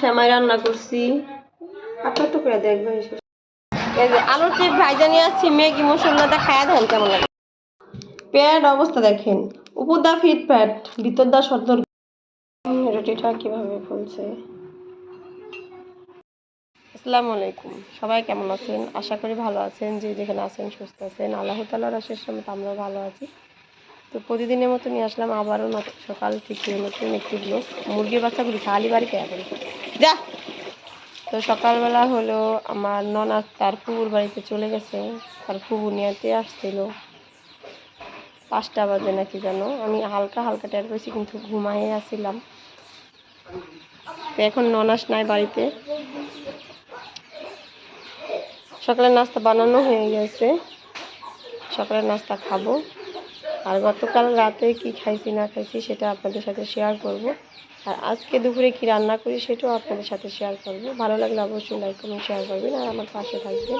শ্যামাই রান্না করছি। আপনার তো করে আসছি মশলাটা খায়া দেন, কেমন লাগে? প্যাড অবস্থা দেখেন। ফিট প্যাড রুটিটা কীভাবে ফুলছে? আসসালামু আলাইকুম। সবাই কেমন আছেন? আশা করি ভালো আছেন, যে যেখানে আছেন, সুস্থ আছেন। আল্লাহ তাল্লাহর আশেষ মতো আমরাও ভালো আছি। তো প্রতিদিনের মতো নিয়ে আসলাম, আবারও নতুন, সকাল থেকে নতুন একটি ব্লগ মুরগির বাচ্চাগুলি খালি বাড়িতে এখন যা! তো সকালবেলা হলো আমার ননা তার ফুবুর বাড়িতে চলে গেছে। তার ফুবু নিয়েতে আসছিল। পাঁচটা বাজে নাকি যেন। আমি হালকা হালকা টের পেয়েছি, কিন্তু ঘুমাই আসছিলাম তো এখন ননাস নাই বাড়িতে। সকালের নাস্তা বানানো হয়ে গেছে। সকালের নাস্তা খাব। আর গতকাল রাতে কি খাইছি, না খাইছি সেটা আপনাদের সাথে শেয়ার করব। আর আজকে দুপুরে কি রান্না করি সেটাও আপনাদের সাথে শেয়ার করব। ভালো লাগলে অবশ্যই লাইক কমেন্ট শেয়ার করবেন আর আমার পাশে থাকবেন।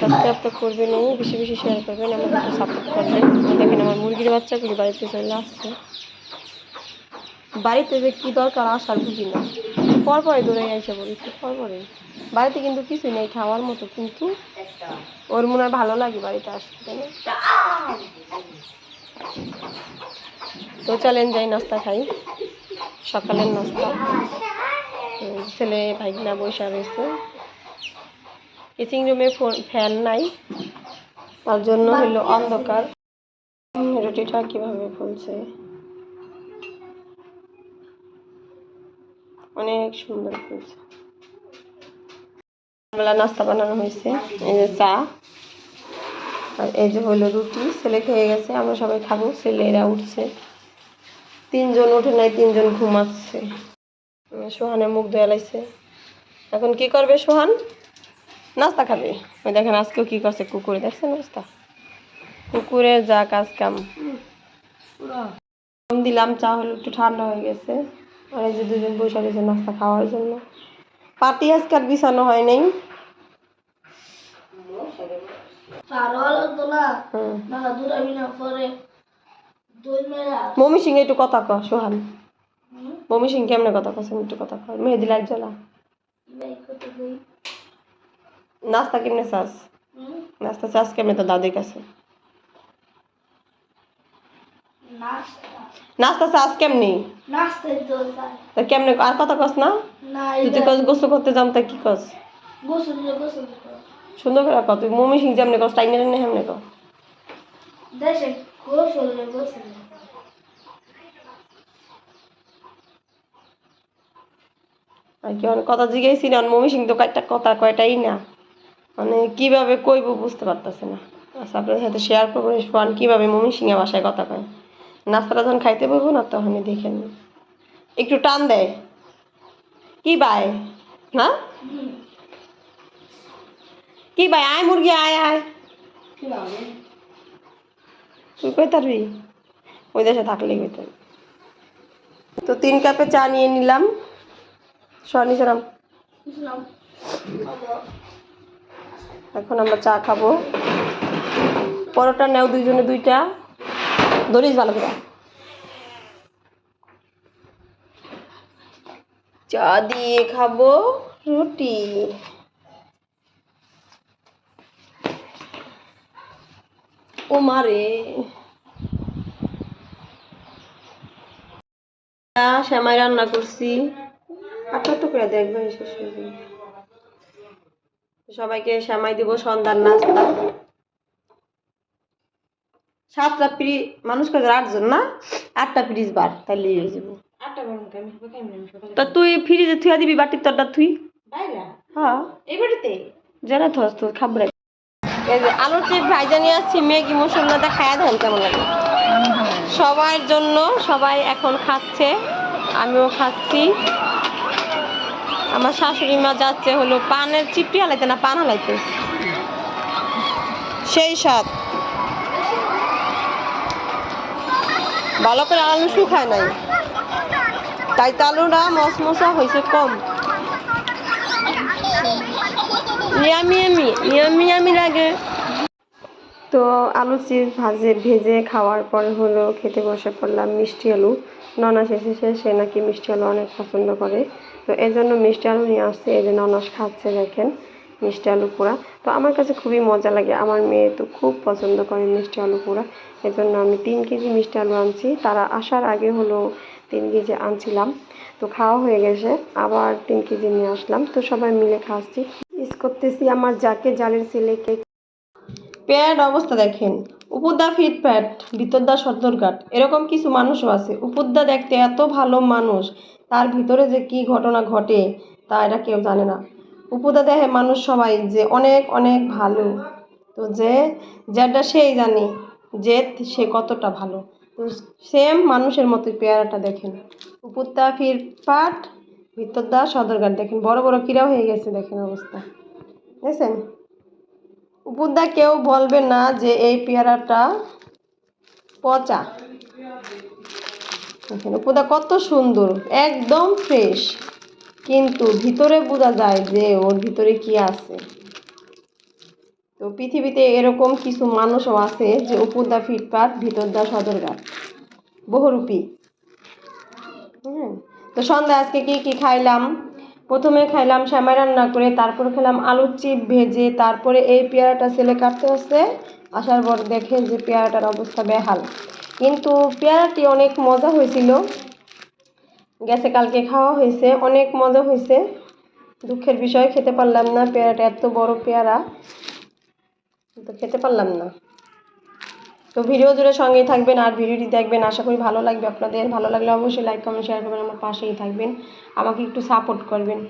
সাবস্ক্রাইব তো করবেন বেশি বেশি শেয়ার করবেন, আমাকে একটু সাপোর্ট করবেন। দেখেন আমার মুরগির বাচ্চাগুলি বাড়িতে চলে আসছে। বাড়িতে যে কী দরকার আসার বুঝি না। পর পরে দৌড়ে এসে বলি পর পরে বাড়িতে কিন্তু কিছু নেই খাওয়ার মতো, কিন্তু ওর মনে হয় ভালো লাগে বাড়িতে আসতে? তো চলেন যাই নাস্তা খাই। সকালের নাস্তা। ছেলে ভাইগনা বৈশা রয়েছে। কিচিং রুমে ফ্যান নাই। তার জন্য হলো অন্ধকার। রুটিটা কীভাবে ফুলছে? অনেক সুন্দর ফুলছে। বেলা নাস্তা বানানো হয়েছে এই যে চা আর এই যে হলো রুটি ছেলে খেয়ে গেছে আমরা সবাই খাব ছেলেরা উঠছে। তিনজন উঠে নাই তিনজন ঘুমাচ্ছে। উম, সোহানের মুখ ধোয়া লাইছে। এখন কি করবে সোহান? নাস্তা খাবে। ওই দেখেন আজকেও কি করছে? কুকুরে দেখছে নাস্তা কুকুরের যা কাজ কাম দিলাম চা হলো একটু ঠান্ডা হয়ে গেছে। আর এই যে দুজন বসে রয়েছে নাস্তা খাওয়ার জন্য। পাটি আজকে আর বিছানো হয় নাই। মমি সিং একটু কথা ক সোহান। মমি সিং কেমনে কথা কছেন একটু কথা কয়। মেহেদি লাইট জ্বলা। নাস্তা কেমনে চাস? নাস্তা চাস কেমনে? তো দাদির কাছে। নাস্তা চাস কেমনি? তা কেমনে আর কথা কস না? তুই কস গোসল করতে যাম তা কি কস? সুন্দর করে কত তুই মমি সিং যেমনে কস টাইনে হেমনে ক আর কি অনেক কথা জিজ্ঞেসি না মমি সিং তো কয়েকটা কথা কয়টাই না। মানে কীভাবে কইব বুঝতে পারতেছে না। আচ্ছা আপনাদের সাথে শেয়ার করব সোয়ান কীভাবে মমি সিংয়ে বাসায় কথা কয়? নাস্তাটা যখন খাইতে বলব না তখনই দেখেন একটু টান দেয় কি বাই? না কি ভাই আয় মুরগি আয় আয়। তুই কই তারবি? ওই দেশে থাকলেই কইতে তো তিন কাপে চা নিয়ে নিলাম। সনি সালাম এখন আমরা চা খাব। পরোটা নেও দুইজনে দুইটা। ধরিস ভালো করে। চা দিয়ে খাব রুটি। ও শ্যামাই রান্না করছি। আপনার তো করে দেখবেন সবাইকে শ্যামাই দিব, সন্ধ্যার নাস্তা। সাতটা পিড়ি মানুষ করে আটজন না? আটটা পিরিজ বার তাহলে হয়ে যাব। তা তুই ফ্রিজে থুয়া দিবি বাটির তরটা তুই? হ্যাঁ। এই বাড়িতে জানা থস তো খাবার আলুর চিপ ভাইজা নিয়ে আসছি ম্যাগি মশলাটা খায়া দেন কেমন লাগে? সবার জন্য সবাই এখন খাচ্ছে আমিও খাচ্ছি। আমার শাশুড়ি মা যাচ্ছে হলো পানের চিপটি হালাইতে না পান হালাইতে? সেই স্বাদ। ভালো করে আলু শুকায় নাই। তাই তো আলুটা মশমশা হয়েছে কম। লাগে। তো আলু চিপস ভাজে, ভেজে খাওয়ার পরে হলো খেতে বসে পড়লাম মিষ্টি আলু। ননাস এসেছে সে নাকি মিষ্টি আলু অনেক পছন্দ করে। তো এই জন্য মিষ্টি আলু নিয়ে আসছে, এই যে ননাস খাচ্ছে দেখেন। মিষ্টি আলু পোড়া। তো আমার কাছে খুবই মজা লাগে। আমার মেয়ে তো খুব পছন্দ করে মিষ্টি আলু পোড়া। এই জন্য আমি তিন কেজি মিষ্টি আলু আনছি। তারা আসার আগে হলো তিন কেজি আনছিলাম। তো খাওয়া হয়ে গেছে। আবার তিন কেজি নিয়ে আসলাম। তো সবাই মিলে খাচ্ছি। মিস করতেছি আমার যাকে, জালের ছেলেকে। প্যাড অবস্থা দেখেন। উপদা ফিট প্যাড ভিতরদা সদরঘাট এরকম কিছু মানুষও আছে। উপদা দেখতে এত ভালো মানুষ। তার ভিতরে যে কি ঘটনা ঘটে, তা এরা কেউ জানে না। উপদা দেখে মানুষ সবাই যে অনেক অনেক ভালো। তো যে, যেটা সেই জানে যে সে কতটা ভালো। তো সেম মানুষের মতোই পেয়ারাটা দেখেন। উপদা ফির পাট ভিতরদা সদরঘাট দেখেন। বড় বড় কিরা হয়ে গেছে দেখেন অবস্থা। দেখছেন? উপদা কেউ বলবে না যে এই পেয়ারাটা পচা। উপদা কত সুন্দর, একদম ফ্রেশ কিন্তু ভিতরে বোঝা যায় যে ওর ভিতরে কি আছে। তো পৃথিবীতে এরকম কিছু মানুষও আছে যে উপদা ফিটপাট ভিতরদা সদরঘাট বহুরূপী। হ্যাঁ। তো সন্ধ্যা আজকে কি কি খাইলাম? প্রথমে খাইলাম শ্যামাই রান্না করে, তারপর খেলাম আলুর চিপ ভেজে, তারপরে এই পেয়ারাটা ছেলে কাটতে আসছে, আসার পর দেখে যে পেয়ারাটার অবস্থা বেহাল। কিন্তু পেয়ারাটি অনেক মজা হয়েছিল। গেছে কালকে খাওয়া হয়েছে অনেক মজা হয়েছে। দুঃখের বিষয় খেতে পারলাম না পেয়ারাটা এত বড় পেয়ারা। তো খেতে পারলাম না। তো ভিডিও জুড়ে সঙ্গেই থাকবেন আর ভিডিওটি দেখবেন আশা করি ভালো লাগবে আপনাদের। ভালো লাগলে অবশ্যই লাইক কমেন্ট শেয়ার করবেন আমার পাশেই থাকবেন। আমাকে একটু সাপোর্ট করবেন।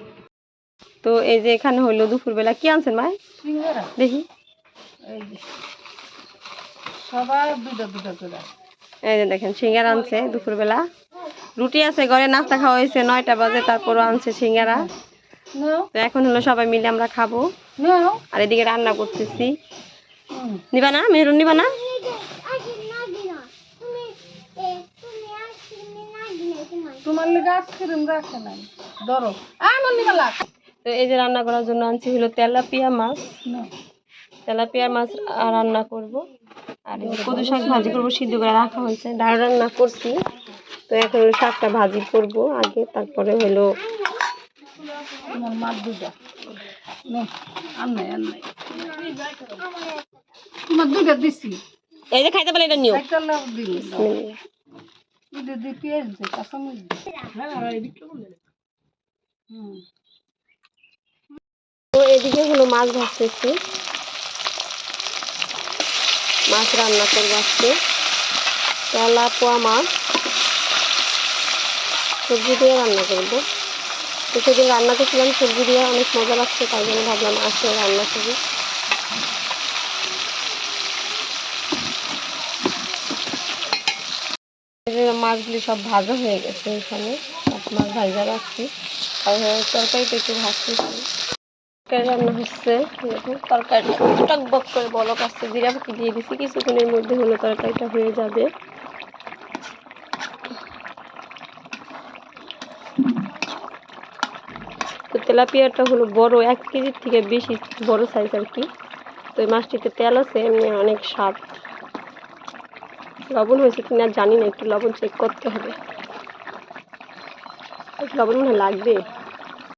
তো এই যে এখানে হইল দুপুরবেলা কি আনছেন ভাই? দেখি। সবাই দুটো দুটো এই যে দেখেন সিঙ্গার আনছে দুপুরবেলা। রুটি আছে ঘরে নাস্তা খাওয়া হয়েছে নয়টা বাজে তারপরও আনছে সিঙ্গারা। তো এখন হলো সবাই মিলে আমরা খাব। আর এদিকে রান্না করতেছি। নিবা না মেহরুন নিবা না? তোমার লেগে আইসক্রিম রাখে নাই। ধরো। আমার নিবে লাগ তো এই যে রান্না করার জন্য আনছি হলো তেলাপিয়া মাছ। তেলাপিয়া মাছ রান্না করব। আর কদু শাক ভাজি করব সিদ্ধ করে রাখা হয়েছে। ডাল রান্না করছি। তো এখন হলো শাকটা ভাজি করব আগে তারপরে হলো এই যে খাইতে পারলে এটা নিও। তো এদিকে হলো মাছ ভাজতেছি। মাছ রান্না করব আজকে। তেলা পোয়া মাছ। সবজি দিয়ে রান্না করব। তো সেদিন রান্না করছিলাম, সবজি দিয়ে অনেক মজা লাগছে, তাই জন্য ভাবলাম আজকে রান্না করি। মাছগুলি সব ভাজা হয়ে গেছে এখানে, সব মাছ ভাজা রাখছি আর তরকারিটা একটু ভাজতেছি। তরকারি রান্না হচ্ছে দেখুন তরকারি টক বক করে বলক আসছে জিরা দিয়ে দিছি কিছুক্ষণের মধ্যে হলো তরকারিটা হয়ে যাবে। তেলাপিয়াটা হলো বড়, এক কেজির থেকে বেশি বড় সাইজ আর কি। তো এই মাছটিতে তেল আছে, এমনি অনেক স্বাদ। লবণ হয়েছে কি না জানি না, একটু লবণ চেক করতে হবে। লবণ মনে লাগবে।